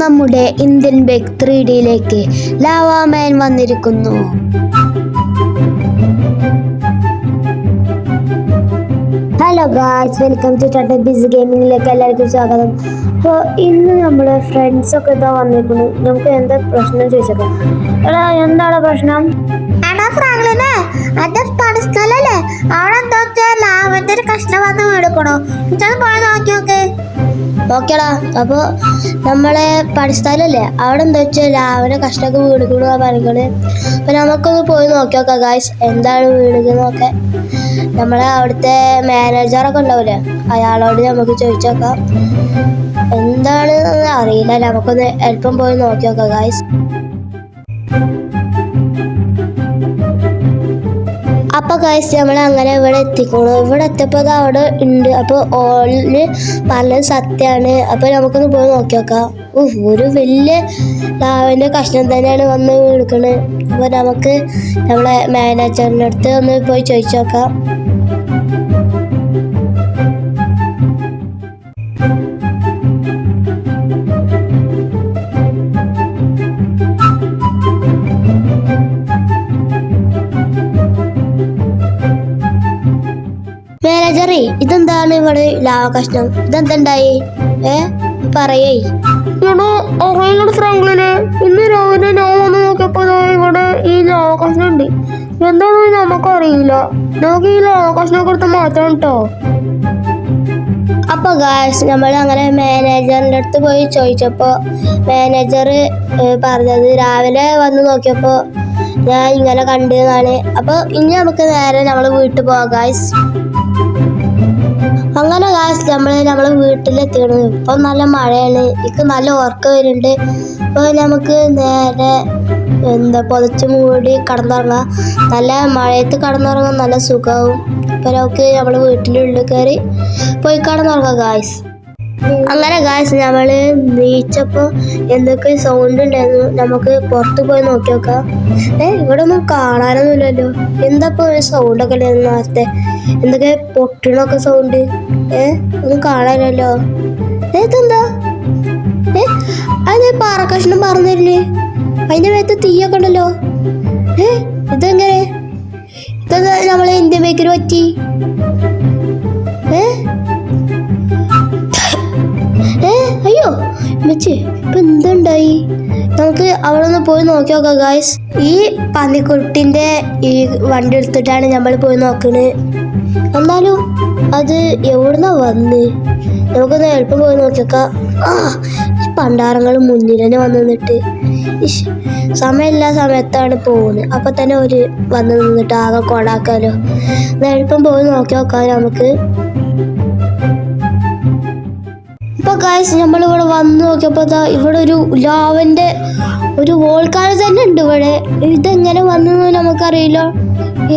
നമ്മുടെ Indian bake three ഡിയിലേക്ക് ലാവാമാൻ വന്നിരിക്കുന്നു. Hello guys welcome to Tata biz ഗെയിമിങ്ങിലേക്ക് എല്ലാവർക്കും സ്വാഗതം. അപ്പോൾ ഇന്ന് നമ്മുടെ ഫ്രണ്ട്സൊക്കെ ഇതാ വന്നിരിക്കുന്നു. നമുക്ക് എന്താ പ്രശ്നം ചോദിച്ചേക്കാം. എടാ എന്താണ് പ്രശ്നം? എടാ ഫ്രാങ്ക്ലിനെ സ്ഥലല്ലേ? അവിടെ എന്താ വെച്ചാൽ ലാവന്റെ ഒരു കഷ്ണം വന്ന് വീടുക്കണോ പോയി നോക്കി നോക്ക് ഓക്കേടാ അപ്പോൾ നമ്മളെ പഠിസ്ഥാനല്ലേ അവിടെ എന്താ വെച്ചാൽ രാവിലെ കഷ്ടമൊക്കെ വീടുകൂടുക പറയുന്നത് അപ്പം നമുക്കൊന്ന് പോയി നോക്കി ഗായ്സ് എന്താണ് വീടുന്നൊക്കെ നമ്മളെ അവിടുത്തെ മാനേജറൊക്കെ ഉണ്ടാവില്ലേ അയാളോട് നമുക്ക് ചോദിച്ചോക്കാം. എന്താണ് അറിയില്ല. നമുക്കൊന്ന് എളുപ്പം പോയി നോക്കാം ഗായ്സ് ഗൈസ് നമ്മൾ അങ്ങനെ ഇവിടെ എത്തിക്കണു ഇവിടെ എത്തിയപ്പോൾ അത് അവിടെ ഉണ്ട്. അപ്പോൾ ഓളിന് പറഞ്ഞത് സത്യമാണ് അപ്പോൾ നമുക്കൊന്ന് പോയി നോക്കി നോക്കാം ഒരു വലിയ ലാവിന്റെ കഷ്ണം തന്നെയാണ് വന്ന് വീണിക്കണ്. അപ്പോൾ നമുക്ക് നമ്മളെ മാനേജറിന്റെ അടുത്ത് ഒന്ന് പോയി ചോദിച്ചു നോക്കാം മാനേജറെ ഇതെന്താണ് ഇവിടെ ലാവ കഷ്ണം? ഇതെന്തുണ്ടായി? ഏ? പറയേ. അറിയില്ല ഫ്രാങ്ക്ലിന് ഇന്ന് രാവിലെ ഞാൻ വന്ന് നോക്കിയപ്പോ ഇവിടെ ഈ ലാവകഷ്ണം ഉണ്ട് എന്താണെന്ന് നമുക്കറിയില്ല. നമുക്ക് ഈ ലാവകഷ്ണം കൊടുത്ത് മാറ്റണം കേട്ടോ അപ്പൊ ഗായ്സ് നമ്മൾ അങ്ങനെ മാനേജറിന്റെ അടുത്ത് പോയി ചോദിച്ചപ്പോ മാനേജർ പറഞ്ഞത് രാവിലെ വന്ന് നോക്കിയപ്പോ ഞാൻ ഇങ്ങനെ കണ്ടതാണ് അപ്പൊ ഇനി നമുക്ക് നേരെ നമ്മൾ വീട്ടിൽ പോവാ ഗായ്സ് അങ്ങനെ കാശ് നമ്മൾ നമ്മളെ വീട്ടിലെത്തിയാണ് ഇപ്പൊ നല്ല മഴയാണ്. എനിക്ക് നല്ല ഉറക്കം വരുന്നുണ്ട്. ഇപ്പൊ നമുക്ക് നേരെ എന്താ പൊതച്ചു മൂടി കടന്നുറങ്ങാം. നല്ല മഴയത്ത് കടന്നുറങ്ങാൻ നല്ല സുഖവും. ഇപ്പൊ നമുക്ക് നമ്മളെ വീട്ടിന്റെ ഉള്ളിൽ കയറി പോയി കടന്നുറങ്ങാം ഗായ്സ് അങ്ങനെ ഗായ്സ് നമ്മൾ നീച്ചപ്പോ എന്തൊക്കെ സൗണ്ട് ഉണ്ടായിരുന്നു. നമുക്ക് പുറത്ത് പോയി നോക്കി നോക്കാം ഏ ഇവിടെ ഒന്നും കാണാനൊന്നുമില്ലല്ലോ. എന്താ ഇപ്പോൾ ഒരു സൗണ്ട് ഒക്കെ ഉണ്ടായിരുന്നു നേരത്തെ? എന്തൊക്കെ പൊട്ടണൊക്കെ സൗണ്ട് ഏ? ഒന്നും കാണാനല്ലോ ഏ, ഇതെന്താ? ഏ? അത് പാറക്കഷ്ണം പറഞ്ഞില്ലേ അതിന്റെ മേത്ത് തീയൊക്കെ ഉണ്ടല്ലോ. ഏ? ഇതെങ്ങനെ? ഇതെന്താ നമ്മളെ ഇന്ത്യ ബേക്കറി പറ്റി? ഏ? ഏ? അയ്യോ മെച്ചേ ഇപ്പൊ എന്തുണ്ടായി? നമുക്ക് അവിടെ ഒന്ന് പോയി നോക്കി നോക്കാം ഗായ്സ് ഈ പന്നിക്കുട്ടിന്റെ ഈ വണ്ടി എടുത്തിട്ടാണ് നമ്മൾ പോയി നോക്കണത് എന്നാലും അത് എവിടുന്നാ വന്ന്? നമുക്കൊന്ന് എളുപ്പം പോയി നോക്കി നോക്കാം ആ ഈ മുന്നിൽ തന്നെ വന്ന് നിന്നിട്ട്. സമയമില്ലാ സമയത്താണ് പോകുന്നത് അപ്പം തന്നെ ഒരു വന്ന് നിന്നിട്ട് ആകെ കൊടാക്കാലോ എളുപ്പം പോയി നോക്കി നോക്കാം നമുക്ക്. ഇപ്പൊ കാശ് നമ്മൾ ഇവിടെ വന്ന് നോക്കിയപ്പോ ദാ ഇവിടെ ഒരു ലാവന്റെ ഒരു വോൾക്കാന തന്നെ ഉണ്ട് ഇവിടെ. ഇതെങ്ങനെ വന്നു നമുക്കറിയില്ല.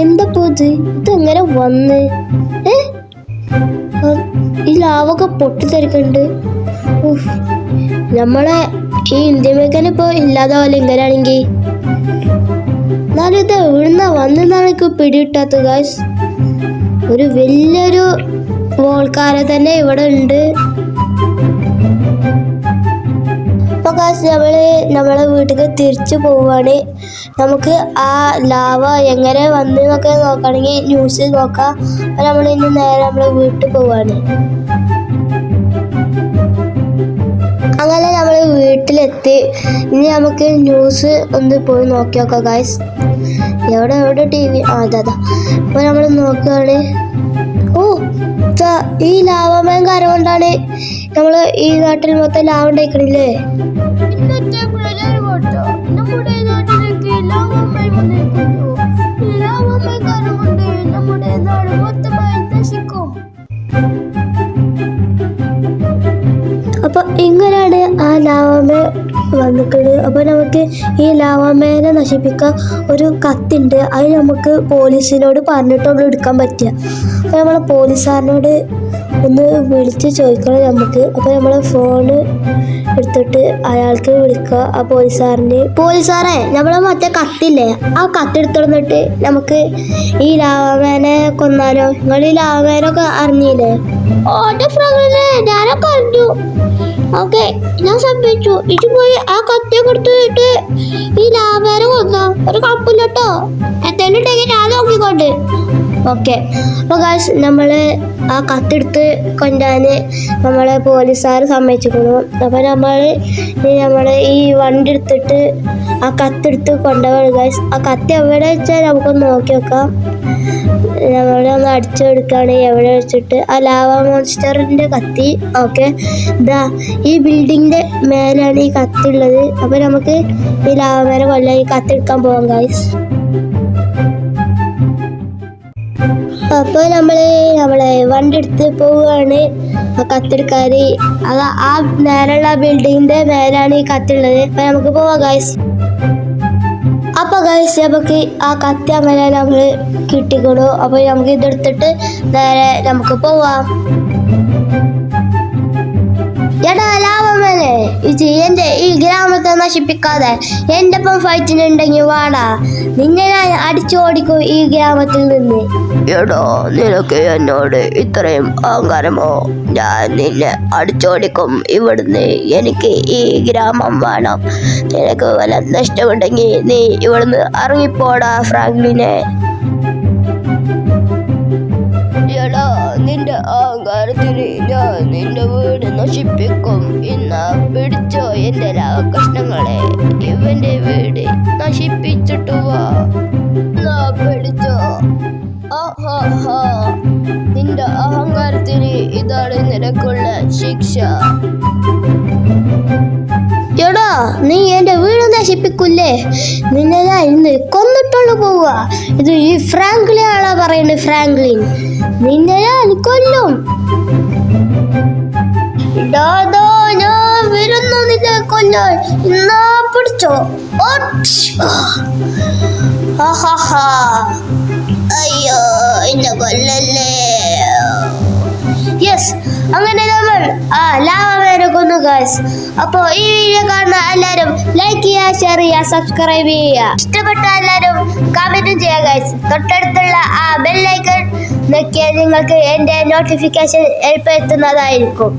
എന്താ പോത് ഇതെങ്ങനെ വന്ന്? ഈ ലാവൊക്കെ പൊട്ടിത്തെറിക്കുന്നുണ്ട്. നമ്മളെ ഈ ഇന്ത്യ മേക്കൻ ഇപ്പൊ പോലെ ഇങ്ങനെയാണെങ്കിൽ എന്നാലും ഇത് എവിടുന്ന വന്നെന്നാണ് എനിക്ക് പിടികിട്ടാത്തത് ഗായ്സ് ഒരു വലിയൊരു വോൾക്കാന തന്നെ ഇവിടെ ഉണ്ട്. അപ്പോൾ നമ്മൾ വീട്ടിലേക്ക് തിരിച്ചു പോവാണ്. നമുക്ക് ആ ലാവ എങ്ങനെ വന്നു എന്നൊക്കെ നോക്കുകയാണെങ്കിൽ ന്യൂസ് നോക്കാം. നമ്മൾ ഇന്ന് നേരെ നമ്മളെ വീട്ടിൽ പോവാണ്. അങ്ങനെ നമ്മൾ വീട്ടിലെത്തി. ഇനി നമുക്ക് ന്യൂസ് ഒന്ന് പോയി നോക്കി നോക്കാം ഗായ്സ് എവിടെ എവിടെ ടി വി ആ അതാ അപ്പോൾ നമ്മൾ നോക്കുകയാണ് ഓ ഈ ലാവമയം കാരണം കൊണ്ടാണ് നമ്മൾ ഈ നാട്ടിൽ മൊത്തം ലാവണ്ടേക്കണില്ലേ ലാവമ്മ ലാവമ്മ അപ്പൊ ഇങ്ങനെയാണ് ആ ലാവാമ വന്നിട്ടുള്ളത് അപ്പോൾ നമുക്ക് ഈ ലാവാമേനെ നശിപ്പിക്കാൻ ഒരു കത്തുണ്ട്. അത് നമുക്ക് പോലീസിനോട് പറഞ്ഞിട്ടുള്ളൂ എടുക്കാൻ പറ്റുക. അപ്പോൾ നമ്മൾ പോലീസുകാരനോട് ഒന്ന് വിളിച്ച് ചോദിക്കണം നമുക്ക്. അപ്പോൾ നമ്മൾ ഫോണ് എടുത്തിട്ട് അയാൾക്ക് വിളിക്കുക. ആ പോലീസുകാരന്റെ പോലീസുകാരെ നമ്മളെ മറ്റേ കത്തില്ലേ? ആ കത്തെടുത്തിടന്നിട്ട് നമുക്ക് ഈ ലാവാമേനെ കൊന്നാലോ? നിങ്ങൾ ഈ ലാവാമേനൊക്കെ അറിഞ്ഞില്ലേ? ഓന്റെ ഫ്രണ്ടിനെ ഞാനൊക്കെ അറിഞ്ഞു ഓക്കെ ഞാൻ സമ്മതിച്ചു ഇജു പോയി ആ കത്തി കൊടുത്തു വിട്ട് ഈ ലാവേരെ കൊന്നോ? ഒരു കപ്പില്ലട്ടോ എന്തെങ്കിലും ഉണ്ടെങ്കിൽ ഞാൻ നോക്കിക്കൊണ്ട്. ഓക്കെ അപ്പോൾ ഗാസ് നമ്മൾ ആ കത്തെടുത്ത് കൊണ്ടാൻ നമ്മളെ പോലീസുകാർ സമ്മതിച്ചിരിക്കുന്നു. അപ്പോൾ നമ്മൾ നമ്മൾ ഈ വണ്ടി എടുത്തിട്ട് ആ കത്തെടുത്ത് കൊണ്ടുപോകണം ഗാസ് ആ കത്ത് എവിടെ വെച്ചാൽ നമുക്കൊന്ന് നോക്കി വെക്കാം നമ്മളൊന്ന് അടിച്ചെടുക്കുകയാണ് എവിടെ വെച്ചിട്ട്. ആ ലാവ മോൺസ്റ്ററിന്റെ കത്തി. ഓക്കെ. ഇതാ ഈ ബിൽഡിങ്ങിന്റെ മേലാണ് ഈ കത്തി ഉള്ളത്. അപ്പോൾ നമുക്ക് ഈ ലാവ മേലെ കൊല്ലം ഈ കത്തെടുക്കാൻ പോകാം ഗായ്സ് അപ്പോൾ നമ്മൾ നമ്മളെ വണ്ടി എടുത്ത് പോവുകയാണ് ആ കത്തെടുക്കാൻ അത് ആ നേരെയുള്ള ബിൽഡിങ്ങിന്റെ മേലാണ് ഈ കത്തുള്ളത് അപ്പോൾ നമുക്ക് പോവാം ഗൈസ് അപ്പൊ ഗൈസ് നമുക്ക് ആ കത്തി അങ്ങനെ നമ്മൾ കിട്ടിക്കണു. അപ്പൊ നമുക്ക് ഇതെടുത്തിട്ട് നേരെ നമുക്ക് പോവാം. എടാ ലാഭമേനെ ഇത് എന്റെ ഈ ഗ്രാമത്തെ നശിപ്പിക്കാതെ എന്റെ ഒപ്പം ഫൈറ്റിനുണ്ടെങ്കിൽ വാടാ. നിന്നെ ഞാൻ അടിച്ചോടിക്കും ഈ ഗ്രാമത്തിൽ നിന്ന്. എടോ നിനക്ക് എന്നോട് ഇത്രയും അഹങ്കാരമോ? ഞാൻ നിന്നെ അടിച്ചോടിക്കും ഇവിടുന്ന് എനിക്ക് ഈ ഗ്രാമം വേണം. നിനക്ക് വല്ല നഷ്ടമുണ്ടെങ്കിൽ നീ ഇവിടുന്ന് ഇറങ്ങിപ്പോടാ ഫ്രാങ്ക്ലിനെ. എടാ നിന്റെ അഹങ്കാരത്തിന് ഞാൻ നിന്റെ വീട് നശിപ്പിക്കും. ഇന്ന് പിടിച്ചോ എന്റെ കഷ്ണങ്ങളെ ഇവന്റെ വീട് നശിപ്പിച്ചിട്ടു പിടിച്ചോ. നിന്റെ അഹങ്കാരത്തിന് ഇതാണ് നിനക്കുള്ള ശിക്ഷ. എടാ നീ എന്റെ നശിപ്പിക്കൂലേ? നിന്നെ ഞാൻ ഇന്ന് കൊന്നിട്ടുള്ളു പോവുക. ഇത് ഈ ഫ്രാങ്ക്ലിൻ ആളാ പറയുന്നത് ഫ്രാങ്ക്ലിൻ നിന്നെ ഞാൻ കൊല്ലും നിന്നെ കൊല്ലാൻ. ഇന്നാ പിടിച്ചോ. യെസ് അങ്ങനെ ആ ലാവനെ കൊന്നു ഗൈസ് അപ്പോൾ ഈ വീഡിയോ കാണുന്ന എല്ലാവരും ലൈക്ക് ചെയ്യുക ഷെയർ ചെയ്യുക സബ്സ്ക്രൈബ് ചെയ്യുക. ഇഷ്ടപ്പെട്ട എല്ലാവരും കമന്റും ചെയ്യുക ഗൈസ് തൊട്ടടുത്തുള്ള ആ ബെല്ലൈക്കൺ നോക്കിയാൽ നിങ്ങൾക്ക് എന്റെ നോട്ടിഫിക്കേഷൻ എളുപ്പം എത്തുന്നതായിരിക്കും.